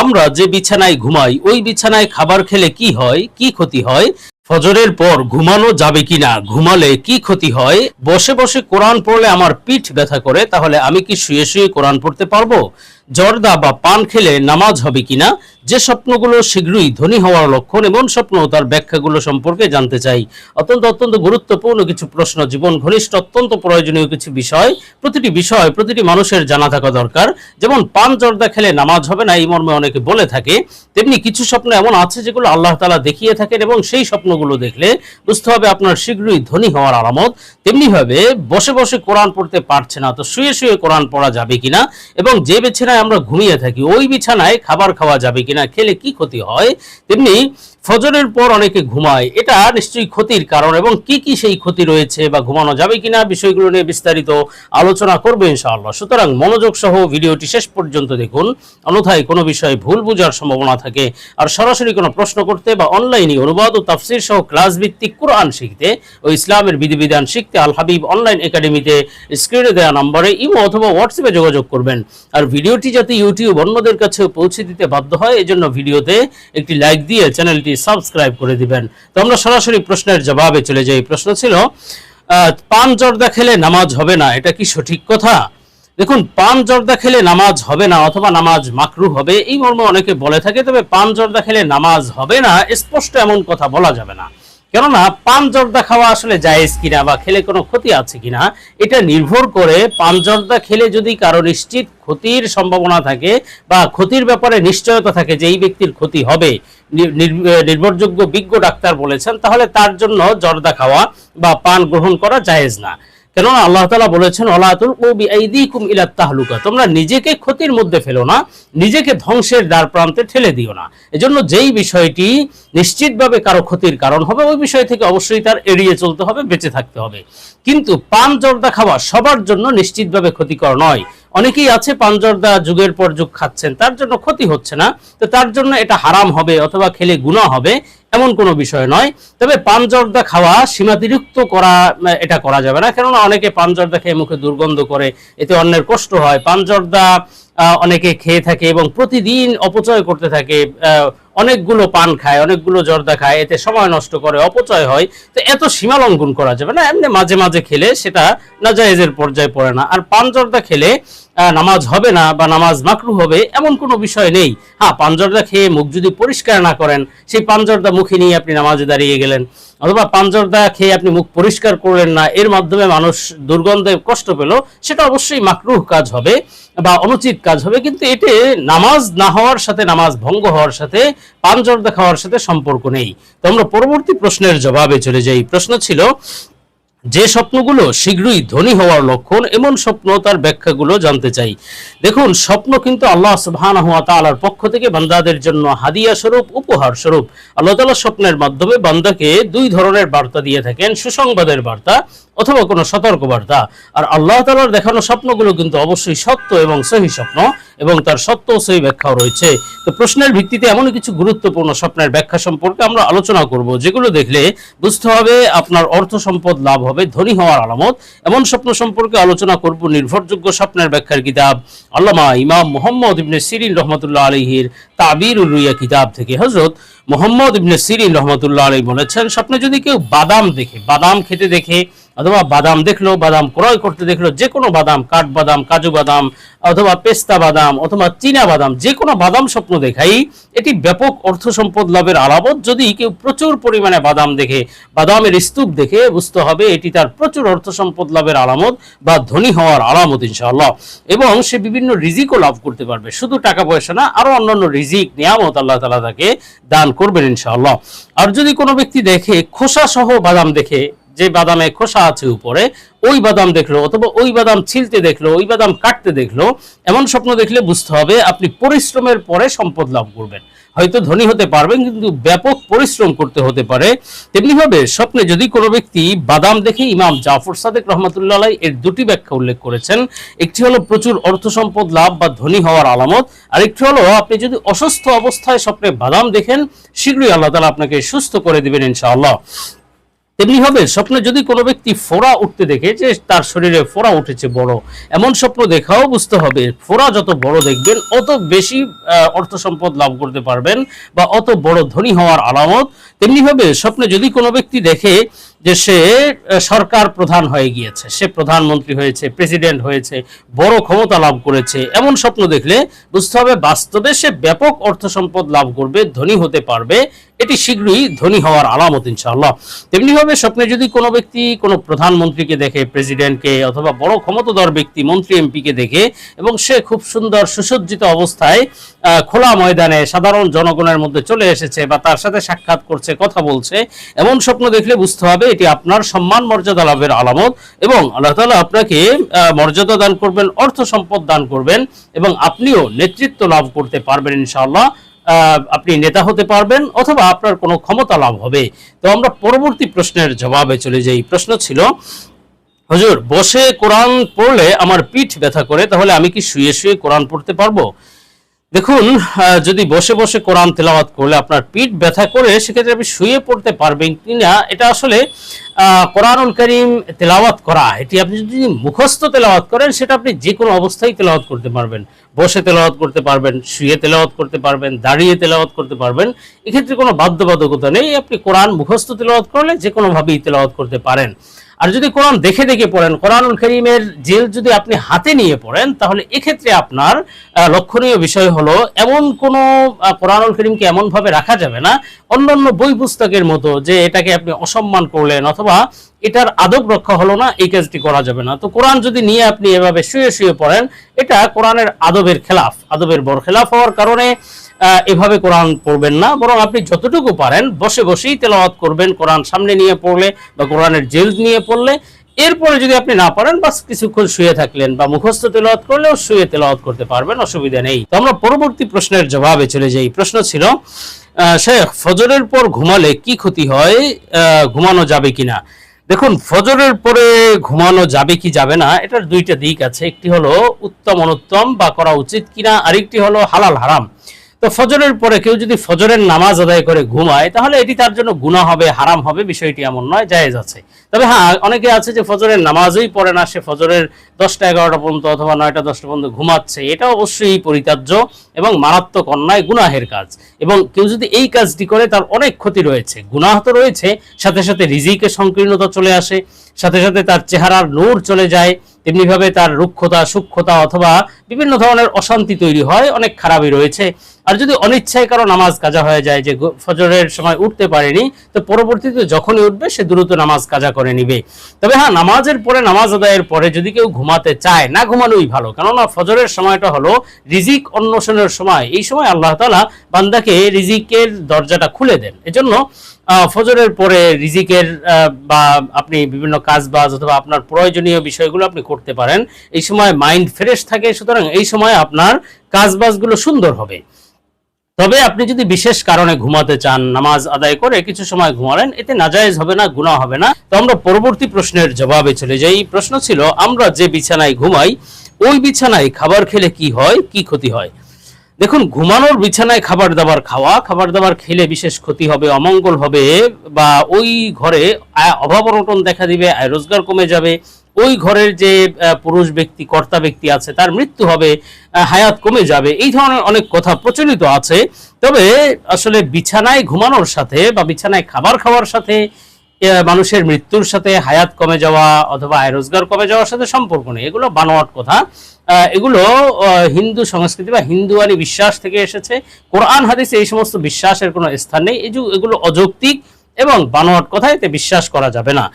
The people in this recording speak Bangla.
আমরা যে বিছানায় ঘুমাই, ওই বিছানায় খাবার খেলে কি হয়? কি ক্ষতি হয়? ফজরের পর ঘুমানো যাবে কিনা? ঘুমালে কি ক্ষতি হয়? বসে বসে কোরআন পড়লে আমার পিঠ ব্যথা করে, তাহলে আমি কি শুয়ে শুয়ে কোরআন পড়তে পারব? জর্দা বা পান খেলে নামাজ হবে কিনা, যে স্বপ্নগুলো শীঘ্রই ধনী হওয়ার লক্ষণ এমন স্বপ্ন তার ব্যাখ্যাগুলো সম্পর্কে জানতে চাই। অত্যন্ত অত্যন্ত গুরুত্বপূর্ণ কিছু প্রশ্ন, জীবন ঘনিষ্ঠ, অত্যন্ত প্রয়োজনীয় কিছু বিষয়। প্রতিটি বিষয়, প্রতিটি মানুষের জানা থাকা দরকার। যেমন, পান জর্দা খেলে নামাজ হবে না এই মর্মে অনেকে বলে থাকে। তেমনি কিছু স্বপ্ন এমন আছে যেগুলো আল্লাহ তালা দেখিয়ে থাকেন এবং সেই স্বপ্নগুলো দেখলে বুঝতে হবে আপনার শীঘ্রই ধনী হওয়ার আলামত। তেমনিভাবে বসে বসে কোরআন পড়তে পারছে না, তো শুয়ে শুয়ে কোরআন পড়া যাবে কিনা এবং যে বিছানায় আমরা ঘুমিয়ে থাকি। ওই বিছানায় খাবার খাওয়া যাবে কিনা খেলে কি ক্ষতি হয়? তেমনি ফজরের পর অনেকে ঘুমায়। এটা নিশ্চয়ই ক্ষতির কারণ এবং কি কি সেই ক্ষতি রয়েছে বা ঘুমানো যাবে কিনা বিষয়গুলো নিয়ে বিস্তারিত আলোচনা করবে ইনশাআল্লাহ। সুতরাং মনোযোগ সহ ভিডিওটি শেষ পর্যন্ত দেখুন। অন্যথায় কোনো বিষয়ে ভুল বোঝার সম্ভাবনা থাকে আর সরাসরি কোনো প্রশ্ন করতে বা অনলাইনে অনুবাদ ও তাফসির সহ ক্লাস ভিত্তিক কোরআন শিখতে ও ইসলামের বিধিবিধান শিখতে আল হাবিব অনলাইন একাডেমিতে স্ক্রিনে দেওয়া নম্বরে ইমো অথবা হোয়াটসঅ্যাপে যোগাযোগ করবেন। আর ভিডিওটি যাতে ইউটিউব অন্যদের কাছে পৌঁছে দিতে বাধ্য হয়, এজন্য ভিডিওতে একটি লাইক দিয়ে চ্যানেলটি সাবস্ক্রাইব করে দিবেন। তো আমরা সরাসরি প্রশ্নের জবাবে চলে যাই। প্রশ্ন ছিল পান জর্দা খেলে নামাজ হবে না, এটা কি সঠিক কথা? দেখুন, পান জর্দা খেলে নামাজ হবে না অথবা নামাজ মাকরু হবে, এই মর্ম অনেকে বলে থাকে, তবে পান জর্দা খেলে নামাজ হবে না, স্পষ্ট এমন কথা বলা যাবে না। কেননা পান জর্দা খাওয়া আসলে জায়েজ কিনা বা খেলে কোনো ক্ষতি আছে কিনা, এটা নির্ভর করে পান জর্দা খেলে যদি কারও নিশ্চিত ক্ষতির সম্ভাবনা থাকে বা ক্ষতির ব্যাপারে নিশ্চয়তা থাকে যে এই ব্যক্তির ক্ষতি হবে নির্ভরযোগ্য বিজ্ঞ ডাক্তার বলেছেন, তাহলে তার জন্য জর্দা খাওয়া বা পান গ্রহণ করা জায়েজ না। কেননা আল্লাহ তালা বলেছেন অলাতুল কবি তাহলুকা। তোমরা নিজেকে ক্ষতির মধ্যে ফেলো না, নিজেকে ধ্বংসের দ্বার প্রান্তে ঠেলে দিও না। এজন্য যেই বিষয়টি নিশ্চিতভাবে কারও ক্ষতির কারণ হবে, ওই বিষয় থেকে অবশ্যই তার এড়িয়ে চলতে হবে, বেঁচে থাকতে হবে। কিন্তু পান জর্দা খাওয়া সবার জন্য নিশ্চিতভাবে ক্ষতিকর নয়। অনেকেই আছে পাঞ্জর্দা যুগের পর যুগ খাচ্ছেন, তার জন্য ক্ষতি হচ্ছে না, তো তার জন্য এটা হারাম হবে অথবা খেলে গুণা হবে। এমন কোনো বিষয় নয়। তবে পানজর্দা খাওয়া সীমাতিরিক্ত করা এটা করা যাবে না। কেননা অনেকে পানজর্দা খেয়ে মুখে দুর্গন্ধ করে, এতে অন্যের কষ্ট হয়। পানজর্দা অনেকে খেয়ে থাকে এবং প্রতিদিন অপচয় করতে থাকে অনেকগুলো পান খায়, অনেকগুলো জর্দা খায়, এতে সময় নষ্ট করে, অপচয় হয়, তো এত সীমা লঙ্ঘন করা যাবে না। এমনি মাঝে মাঝে খেলে সেটা নাজায়েজের পর্যায়ে পড়ে না। আর পান জর্দা খেলে নামাজ হবে না বা নামাজ মাকরু হবে, এমন কোনো বিষয় নেই। হ্যাঁ পাঞ্জর্দা খেয়ে মুখ যদি পরিষ্কার না করেন, সেই পাঞ্জর্দা মুখে নিয়ে আপনি নামাজে দাঁড়িয়ে গেলেন। অথবা পাঞ্জর্দা খেয়ে আপনি মুখ পরিষ্কার করলেন না, এর মাধ্যমে মানুষ দুর্গন্ধে কষ্ট পেল, সেটা অবশ্যই মাকরুহ কাজ হবে বা অনুচিত কাজ হবে। কিন্তু এতে নামাজ না হওয়ার সাথে, নামাজ ভঙ্গ হওয়ার সাথে পাঞ্জর্দা খাওয়ার সাথে সম্পর্ক নেই। তো আমরা পরবর্তী প্রশ্নের জবাবে চলে যাই। প্রশ্ন ছিল, যে স্বপ্নগুলো শীঘ্রই ধনী হওয়ার লক্ষণ, এমন স্বপ্ন তার ব্যাখ্যাগুলো জানতে চাই। দেখুন, স্বপ্ন কিন্তু আল্লাহ সুবহানাহু ওয়া তাআলার পক্ষ থেকে বান্দাদের জন্য হাদিয়া স্বরূপ, উপহার স্বরূপ। আল্লাহ তাআলা স্বপ্নের মাধ্যমে বান্দাকে দুই ধরনের বার্তা দিয়ে থাকেন, সুসংবাদের বার্তা অথবা কোনো সতর্ক বার্তা আর আল্লাহ তাআলার দেখানো স্বপ্নগুলো কিন্তু অবশ্যই সত্য এবং সহি স্বপ্ন। এবং তার সত্য সহি ব্যাখ্যাও রয়েছে। তো প্রশ্নের ভিত্তিতে এমন কিছু গুরুত্বপূর্ণ স্বপ্নের ব্যাখ্যা সম্পর্কে আমরা আলোচনা করব, যেগুলো দেখলে বুঝতে হবে আপনার অর্থ সম্পদ লাভ হবে, ধনী হওয়ার আলামত। এমন স্বপ্ন সম্পর্কে আলোচনা করব নির্ভরযোগ্য স্বপ্নের ব্যাখ্যার কিতাব, আল্লামা ইমাম মোহাম্মদ ইবনে সিরিন রহমতুল্লাহ আলহির তাবির রুইয়া কিতাব থেকে। হজরত মোহাম্মদ ইবনে সিরিন রহমতুল্লাহ আলী বলেছেন, স্বপ্নে যদি কেউ বাদাম দেখে, বাদাম খেতে দেখে অথবা বাদাম দেখল, বাদাম ক্রয় করতে দেখল যে কোনো বাদাম, কাঠ বাদাম, কাজু বাদাম, অথবা পেস্তা বাদাম, অথবা চীনা বাদাম যে কোনো বাদাম স্বপ্ন দেখাই, এটি ব্যাপক অর্থ সম্পদ লাভের আলামত। যদি কেউ প্রচুর পরিমাণে বাদাম দেখে, বাদামের স্তূপ দেখে, বুঝতে হবে এটি তার প্রচুর অর্থ সম্পদ লাভের আলামত বা ধনী হওয়ার আলামত, ইনশাআল্লাহ। এবং সে বিভিন্ন রিজিকও লাভ করতে পারবে। শুধু টাকা পয়সা না আরও অন্যান্য রিজিক, নিয়ামত আল্লাহ তালা তাকে দান করবেন, ইনশাআল্লাহ। আর যদি কোনো ব্যক্তি দেখে খোসা সহ বাদাম দেখে যে বাদামে খোসা আছে উপরে, ওই বাদাম দেখল অথবা ওই বাদাম ছিলতে দেখল, ওই বাদাম কাটতে দেখল, এমন স্বপ্ন দেখলে বুঝতে হবে আপনি পরিশ্রমের পরে সম্পদ লাভ করবেন। হয়তো ধনী হতে পারবেন কিন্তু ব্যাপক পরিশ্রম করতে হতে পারে। তেমনি ভাবে স্বপ্নে যদি কোনো ব্যক্তি বাদাম দেখে ইমাম জাফর সাদেক রহমতুল্লাহ এর দুটি ব্যাখ্যা উল্লেখ করেছেন, একটি হলো প্রচুর অর্থ সম্পদ লাভ বা ধনী হওয়ার আলামত, আরেকটি হলো আপনি যদি অসুস্থ অবস্থায় স্বপ্নে বাদাম দেখেন, শীঘ্রই আল্লাহ তালা আপনাকে সুস্থ করে দিবেন ইনশাআল্লাহ। তেমনি হবে, স্বপ্নে যদি কোনো ব্যক্তি ফোড়া উঠতে দেখে যে তার শরীরে ফোড়া উঠেছে বড়, এমন স্বপ্ন দেখাও বুঝতে হবে, ফোড়া যত বড় দেখবেন, অত বেশি অর্থ সম্পদ লাভ করতে পারবেন বা অত বড় ধনী হওয়ার আলামত। তেমনি হবে, স্বপ্নে যদি কোনো ব্যক্তি দেখে যে সে সরকার প্রধান হয়ে গিয়েছে, সে প্রধানমন্ত্রী হয়েছে, প্রেসিডেন্ট হয়েছে, বড় ক্ষমতা লাভ করেছে, এমন স্বপ্ন দেখলে বুঝতে হবে বাস্তবে সে ব্যাপক অর্থ সম্পদ লাভ করবে, ধনী হতে পারবে এটি শীঘ্রই ধনী হওয়ার আলামত, ইনশাআল্লাহ। তেমনি ভাবে স্বপ্নে যদি কোনো ব্যক্তি কোনো প্রধানমন্ত্রীকে দেখে, প্রেসিডেন্টকে অথবা বড় ক্ষমতাধর ব্যক্তি, মন্ত্রী এমপিকে দেখে, এবং সে খুব সুন্দর সুসজ্জিত অবস্থায় খোলা ময়দানে সাধারণ জনগণের মধ্যে চলে এসেছে বা তার সাথে সাক্ষাৎ করছে, কথা বলছে, এমন স্বপ্ন দেখলে বুঝতে হবে এটি আপনার সম্মান, মর্যাদা লাভের আলামত এবং আল্লাহ তাআলা আপনাকে মর্যাদা দান করবেন, অর্থ সম্পদ দান করবেন এবং আপনিও নেতৃত্ব লাভ করতে পারবেন, ইনশাআল্লাহ। আপনি নেতা হতে পারবেন অথবা আপনার কোনো ক্ষমতা লাভ হবে। তো আমরা পরবর্তী প্রশ্নের জবাবে চলে যাই। প্রশ্ন ছিল, হুজুর, বসে কোরআন পড়লে আমার পিঠ ব্যথা করে, তাহলে আমি কি শুয়ে শুয়ে কোরআন পড়তে পারব? দেখুন যদি বসে বসে কোরআন তেলাওয়াত করলে আপনার পিঠ ব্যথা করে, সেক্ষেত্রে আপনি শুয়ে পড়তে পারবেন কিনা এটা আসলে কোরআনুল করিম তেলাওয়াত করা, এটি আপনি যদি মুখস্থ তেলাওয়াত করেন, সেটা আপনি যে কোনো অবস্থায় তেলাওয়াত করতে পারবেন। বসে তেলাওয়াত করতে পারবেন, শুয়ে তেলাওয়াত করতে পারবেন, দাঁড়িয়ে তেলাওয়াত করতে পারবেন, এক্ষেত্রে কোনো বাধ্যবাধকতা নেই, আপনি কোরআন মুখস্থ তেলাওয়াত করলে যে কোনোভাবেই তেলাওয়াত করতে পারেন। আর যদি কোরআন দেখে দেখে পড়েন, কোরআনুল করিমের জেল যদি আপনি হাতে নিয়ে পড়েন, তাহলে এক্ষেত্রে আপনার লক্ষণীয় বিষয় হলো, এমন কোনো কোরআনুল করিমকে এমনভাবে রাখা যাবে না। অন্যান্য বই পুস্তকের মতো যে এটাকে আপনি অসম্মান করলেন অথবা এটার আদব রক্ষা হলো না, এই কাজটি করা যাবে না। তো কোরআন যদি নিয়ে আপনি এভাবে শুয়ে শুয়ে পড়েন, এটা কোরআনের আদবের খেলাফ, আদবের বর খেলাফ হওয়ার কারণে এভাবে কোরআন পড়বেন না, বরং আপনি যতটুকু পারেন বসে বসেই তেলাওয়াত করবেন, কোরআন সামনে নিয়ে পড়লে বা কোরআনের জেল নিয়ে পড়লে। এরপরে যদি আপনি না পারেন, বাস কিছুক্ষণ শুয়ে থাকলেন বা মুখস্থ তেলাওয়াত করলেও শুয়ে তেলাওয়াত করতে পারবেন, অসুবিধা নেই। তো আমরা পরবর্তী প্রশ্নের জবাবে চলে যাই। প্রশ্ন ছিল শেখ, ফজরের পর ঘুমালে কি ক্ষতি হয়? ঘুমানো যাবে কিনা? দেখুন, ফজরের পরে ঘুমানো যাবে কি যাবে না, এটার দুইটা দিক আছে। একটি হলো উত্তম অনুত্তম বা করা উচিত কিনা, আরেকটি হলো হালাল হারাম। তো ফজরের পরে কেউ যদি ফজরের নামাজ আদায় করে ঘুমায়, তাহলে এটি তার জন্য গুনাহ হবে, হারাম হবে, বিষয়টি এমন নয়, জায়েজ আছে। তবে হ্যাঁ অনেকে আছে যে ফজরের নামাজই পড়ে না, সে ফজরের দশটা এগারোটা পর্যন্ত অথবা নয়টা দশটা পর্যন্ত ঘুমাচ্ছে, এটা অবশ্যই পরিত্যাজ্য এবং মারাত্মক অন্যায়, গুনাহের কাজ। এবং কেউ যদি এই কাজটি করে, তার অনেক ক্ষতি রয়েছে। গুনাহ তো রয়েছে, সাথে সাথে রিজিকে সংকীর্ণতা চলে আসে, সাথে সাথে তার চেহারার নূর চলে যায়, তেমনিভাবে তার রুক্ষতা সূক্ষ্মতা অথবা বিভিন্ন ধরনের অশান্তি তৈরি হয়, অনেক খারাপই রয়েছে। আর যদি অনিচ্ছায় কারও নামাজ কাজা হয়ে যায়, যে ফজরের সময় উঠতে পারেনি, তো পরবর্তীতে যখনই উঠবে, সে দ্রুত নামাজ কাজা করে নিবে। তবে হ্যাঁ নামাজের পরে, নামাজ আদায়ের পরে যদি কেউ ঘুমাতে চায়, না ঘুমানোই ভালো। কেননা ফজরের সময়টা হলো রিজিক অন্বেষণের সময়। এই সময় আল্লাহ তাআলা বান্দাকে রিজিকের দরজাটা খুলে দেন। এজন্য ফজরের পরে রিজিকের বা আপনি বিভিন্ন কাজ বাজ অথবা আপনার প্রয়োজনীয় বিষয়গুলো আপনি করতে পারেন। এই সময় মাইন্ড ফ্রেশ থাকে, সুতরাং এই সময় আপনার কাজ বাজগুলো সুন্দর হবে। তবে আপনি যদি বিশেষ কারণে ঘুমাতে চান, নামাজ আদায় করে কিছু সময় ঘুমালেন এতে নাজায়েজ হবে না, গুনাহ হবে না। তো আমরা পরবর্তী প্রশ্নের জবাবে চলে যাই। প্রশ্ন ছিল, আমরা যে বিছানায় ঘুমাই, ওই বিছানায় খাবার খেলে কি হয়, কি ক্ষতি হয়? দেখুন, ঘুমানোর বিছানায় খাবার দাবার খাওয়া, খাবার দাবার খেলে বিশেষ ক্ষতি হবে, অমঙ্গল হবে, বা ওই ঘরে অভাব অনটন দেখা দিবে, আয় রোজগার কমে যাবে ওই ঘরের যে পুরুষ ব্যক্তি, কর্তা ব্যক্তি আছে, তার মৃত্যু হবে হায়াত কমে যাবে। এই ধরনের অনেক কথা প্রচলিত আছে। তবে আসলে বিছানায় ঘুমানোর সাথে বা বিছানায় খাবার খাওয়ার সাথে মানুষের মৃত্যুর সাথে হায়াত কমে যাওয়া অথবা আয় রোজগার কমে যাওয়ার সাথে সম্পর্ক নেই। এগুলো বানোয়াট কথা। এগুলো হিন্দু সংস্কৃতি বা হিন্দুয়ানি বিশ্বাস থেকে এসেছে। কোরআন, হাদিসে এই সমস্ত বিশ্বাসের কোনো স্থান নেই। এই এগুলো অযৌক্তিক এবং বানোয়াট কথা এতে বিশ্বাস করা যাবে না।